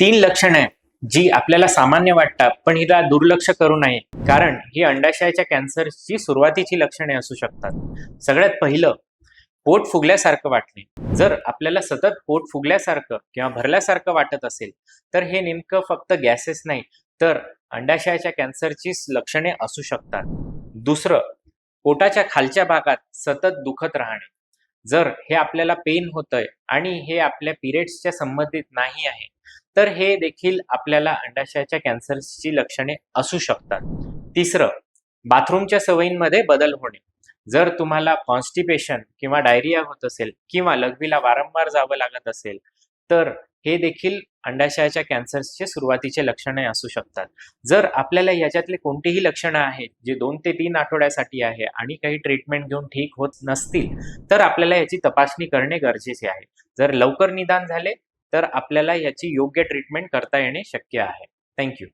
तीन लक्षणे जी आपल्याला सामान्य वाटतात पण हिला दुर्लक्ष करू नये. कारण ही अंडाशयाच्या कॅन्सरची सुरुवातीची लक्षणे असू शकतात. सगळ्यात पहिलं पोट फुगल्यासारखं वाटणे. जर आपल्याला सतत पोट फुगल्यासारखं किंवा भरल्यासारखं वाटत असेल तर हे नेमकं फक्त गॅसेस नाही तर अंडाशयाच्या कॅन्सरची लक्षणे असू शकतात. दुसरं पोटाच्या खालच्या भागात सतत दुखत राहणे. जर हे आपल्याला पेन होतंय आणि हे आपल्या पिरियड्सच्या संबंधित नाही आहे तर हे देखील आपल्याला अंडाशयाच्या कॅन्सरची लक्षणे असू शकतात. तिसरं बाथरूमच्या सवयींमध्ये बदल होणे. जर तुम्हाला कॉन्स्टिपेशन किंवा डायरिया होत असेल किंवा लघवीला वारंवार जावं लागत असेल तर हे देखील अंडाशयाच्या कॅन्सरचे सुरुवातीचे लक्षणे असू शकतात. जर आपल्याला याच्यातले कोणतीही लक्षणं आहेत जे दोन ते तीन आठवड्यासाठी आहे आणि काही ट्रीटमेंट घेऊन ठीक होत नसतील तर आपल्याला याची तपासणी करणे गरजेचे आहे. जर लवकर निदान झाले तर आपल्याला याची योग्य ट्रीटमेंट करता येणे शक्य आहे. थँक्यू